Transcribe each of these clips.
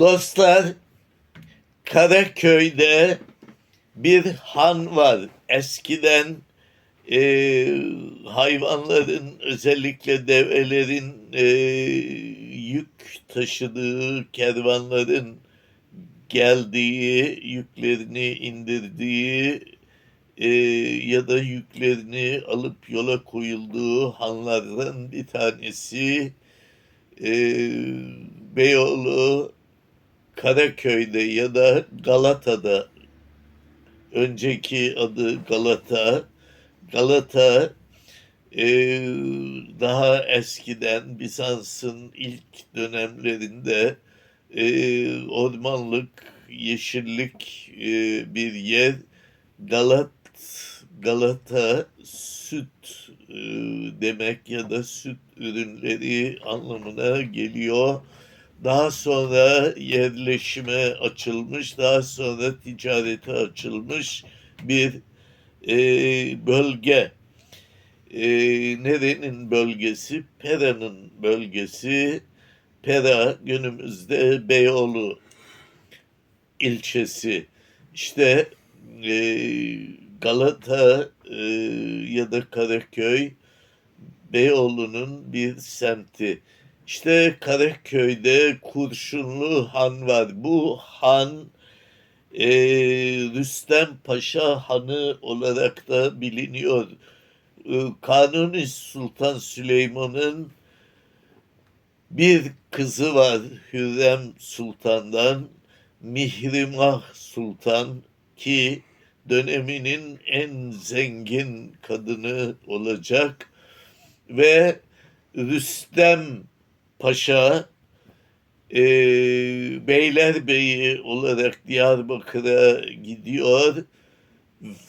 Dostlar, Karaköy'de bir han var. Eskiden e, hayvanların özellikle develerin e, yük taşıdığı kervanların geldiği, yüklerini indirdiği e, ya da yüklerini alıp yola koyulduğu hanlardan bir tanesi e, Beyoğlu Karaköy'de ya da Galata'da önceki adı Galata Galata e, daha eskiden Bizans'ın ilk dönemlerinde e, ormanlık, yeşillik e, bir yer. Galat, Galata süt e, demek ya da süt ürünleri anlamına geliyor. Daha sonra yerleşime açılmış, daha sonra ticarete açılmış bir e, bölge. E, nerenin bölgesi? Pera'nın bölgesi. Pera günümüzde Beyoğlu ilçesi. İşte e, Galata e, ya da Karaköy Beyoğlu'nun bir semti. İşte Karaköy'de Kurşunlu Han var. Bu han e, Rüstem Paşa Hanı olarak da biliniyor. E, Kanuni Sultan Süleyman'ın bir kızı var Hürrem Sultan'dan. Mihrimah Sultan ki döneminin en zengin kadını olacak ve Rüstem Paşa e, Beylerbeyi olarak Diyarbakır'a gidiyor.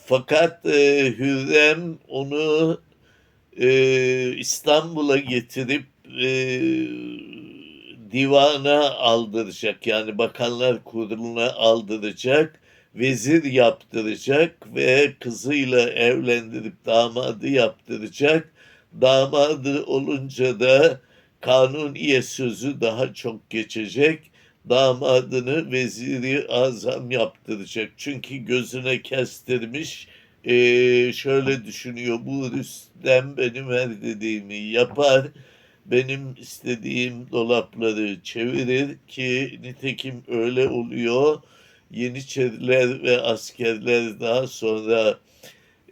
Fakat e, Hürrem onu e, İstanbul'a getirip e, divana aldıracak. Yani bakanlar kuruluna aldıracak. Vezir yaptıracak ve kızıyla evlendirip damadı yaptıracak. Damadı olunca da kanuniye sözü daha çok geçecek. Damadını veziri azam yaptıracak. Çünkü gözüne kestirmiş. Ee, şöyle düşünüyor. Bu Rüstem benim her dediğimi yapar. Benim istediğim dolapları çevirir ki nitekim öyle oluyor. Yeniçeriler ve askerler daha sonra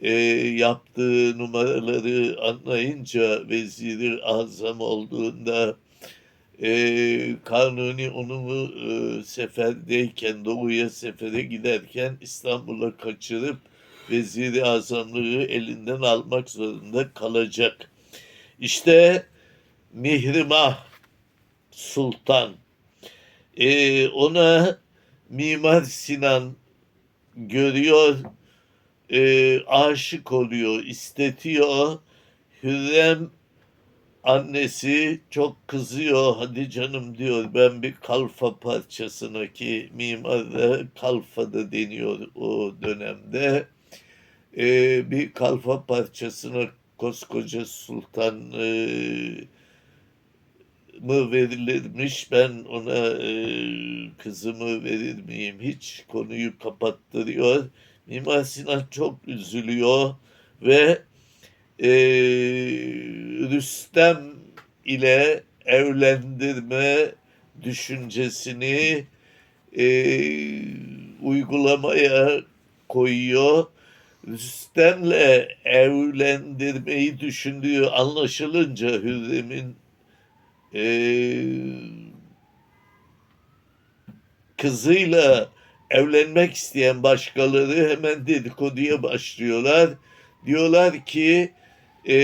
e, yaptığı numaraları anlayınca veziri azam olduğunda e, Kanuni onu e, seferdeyken doğuya sefere giderken İstanbul'a kaçırıp veziri azamlığı elinden almak zorunda kalacak. İşte Mihrimah Sultan e, ona Mimar Sinan görüyor e, aşık oluyor, istetiyor. Hürrem annesi çok kızıyor. Hadi canım diyor ben bir kalfa parçasına ki mimarda kalfa da deniyor o dönemde. E, bir kalfa parçasına koskoca sultan e, mı verilirmiş ben ona e, kızımı verir miyim hiç konuyu kapattırıyor Mimar Sinan çok üzülüyor ve e, Rüstem ile evlendirme düşüncesini e, uygulamaya koyuyor. Rüstem'le evlendirmeyi düşündüğü anlaşılınca Hürrem'in e, kızıyla evlenmek isteyen başkaları hemen dedikoduya başlıyorlar. Diyorlar ki e,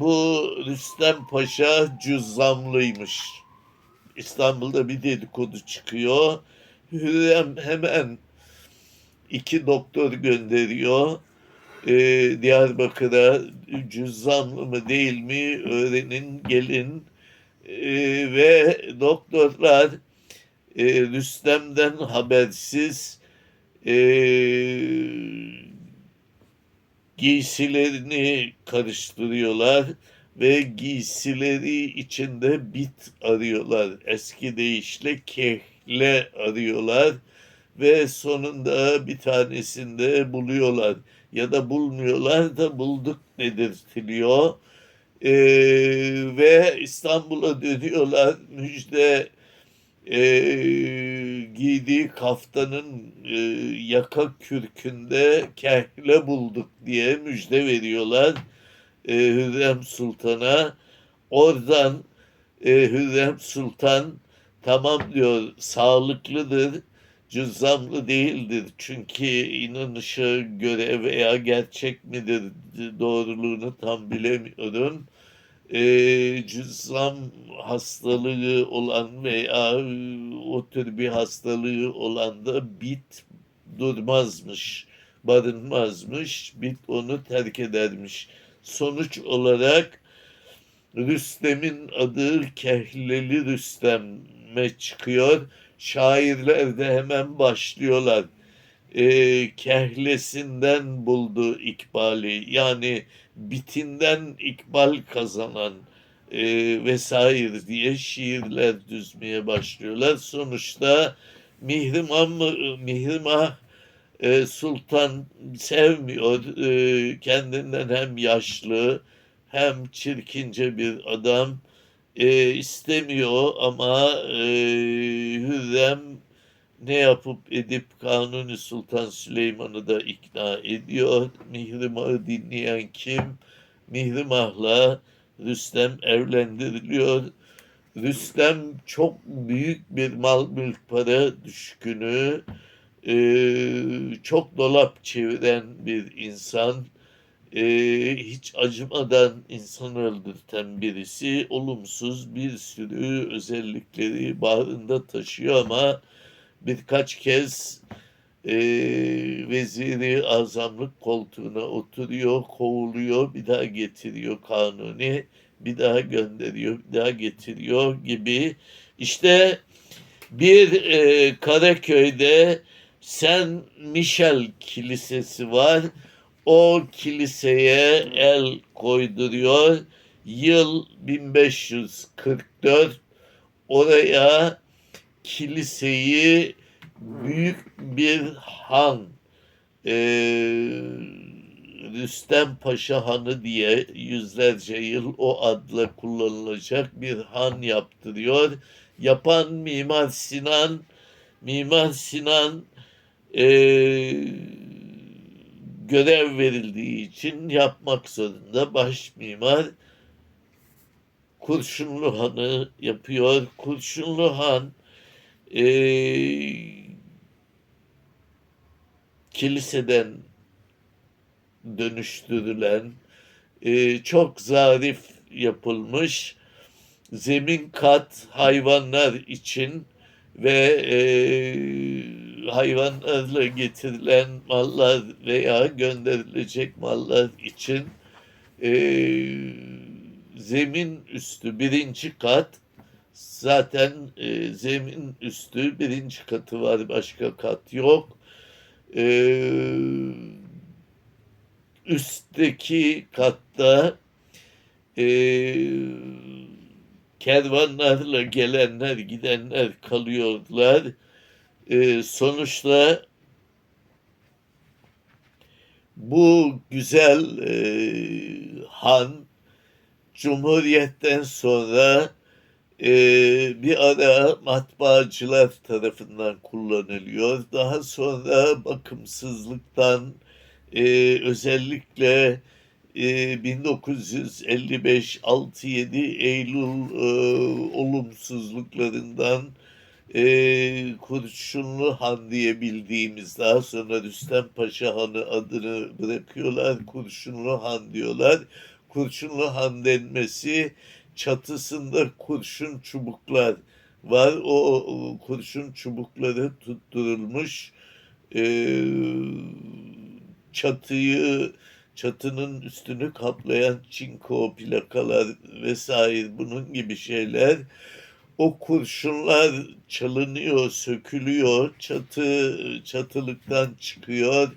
bu Rüstem Paşa cüzzamlıymış. İstanbul'da bir dedikodu çıkıyor. Hürrem hemen iki doktor gönderiyor. Ee, Diyarbakır'a cüzzamlı mı değil mi öğrenin gelin. Ee, ve doktorlar e, Rüstem'den habersiz e, giysilerini karıştırıyorlar. ve giysileri içinde bit arıyorlar. Eski deyişle kehle arıyorlar ve sonunda bir tanesinde buluyorlar ya da bulmuyorlar da bulduk dedirtiliyor. Ee, ve İstanbul'a dönüyorlar. Müjde e, giydiği kaftanın e, yaka kürkünde kehle bulduk diye müjde veriyorlar e, Hürrem Sultan'a. Oradan e, Hürrem Sultan tamam diyor sağlıklıdır, cüzzamlı değildir. Çünkü inanışa göre veya gerçek midir doğruluğunu tam bilemiyorum. E, cüzzam hastalığı olan veya e, o tür bir hastalığı olan da bit durmazmış, barınmazmış, bit onu terk edermiş. Sonuç olarak Rüstem'in adı Kehleli Rüstem'e çıkıyor. Şairler de hemen başlıyorlar. Ee, kehlesinden buldu ikbali. Yani bitinden ikbal kazanan e, vesaire diye şiirler düzmeye başlıyorlar. Sonuçta Mihrimah, Mihrimah e, Sultan sevmiyor. E, kendinden hem yaşlı hem çirkince bir adam e, istemiyor ama e, Hürrem ne yapıp edip Kanuni Sultan Süleyman'ı da ikna ediyor. Mihrimah'ı dinleyen kim? Mihrimah'la Rüstem evlendiriliyor. Rüstem çok büyük bir mal mülk para düşkünü, ee, çok dolap çeviren bir insan, ee, hiç acımadan insan öldürten birisi, olumsuz bir sürü özellikleri bağrında taşıyor ama birkaç kez e, veziri azamlık koltuğuna oturuyor, kovuluyor, bir daha getiriyor kanuni, bir daha gönderiyor, bir daha getiriyor gibi. İşte bir e, Karaköy'de Saint Michel Kilisesi var. O kiliseye el koyduruyor. Yıl 1544. Oraya kiliseyi büyük bir han e, Rüstem Paşa Hanı diye yüzlerce yıl o adla kullanılacak bir han yaptırıyor. Yapan Mimar Sinan Mimar Sinan e, görev verildiği için yapmak zorunda baş mimar Kurşunlu Han'ı yapıyor. Kurşunlu Han e, kiliseden dönüştürülen e, çok zarif yapılmış zemin kat hayvanlar için ve e, hayvanlarla getirilen mallar veya gönderilecek mallar için e, zemin üstü birinci kat zaten e, zemin üstü birinci katı var başka kat yok. E, üstteki katta e, kervanlarla gelenler gidenler kalıyorlar. E, sonuçta bu güzel e, han Cumhuriyet'ten sonra e, bir ara matbaacılar tarafından kullanılıyor. Daha sonra bakımsızlıktan e, özellikle e, 1955 6-7 Eylül e, olumsuzluklarından e, Kurşunlu Han diye bildiğimiz daha sonra Rüstem Paşa Hanı adını bırakıyorlar. Kurşunlu Han diyorlar. Kurşunlu Han denmesi çatısında kurşun çubuklar var. O, kurşun çubukları tutturulmuş. E, çatıyı çatının üstünü kaplayan çinko plakalar vesaire bunun gibi şeyler o kurşunlar çalınıyor, sökülüyor, çatı çatılıktan çıkıyor.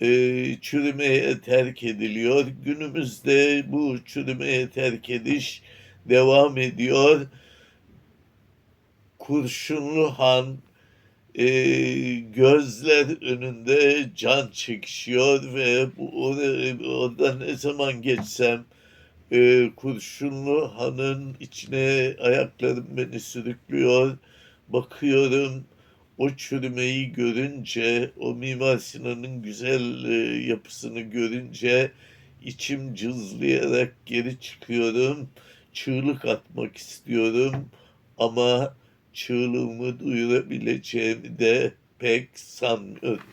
eee, çürümeye terk ediliyor. Günümüzde bu çürümeye terk ediş devam ediyor. Kurşunlu Han eee, gözler önünde can çekişiyor ve bu, oradan ne zaman geçsem eee, Kurşunlu Han'ın içine ayaklarım beni sürüklüyor. Bakıyorum o çürümeyi görünce, o Mimar Sinan'ın güzel eee, yapısını görünce içim cızlayarak geri çıkıyorum. Çığlık atmak istiyorum ama çığlığımı duyurabileceğimi de pek sanmıyorum.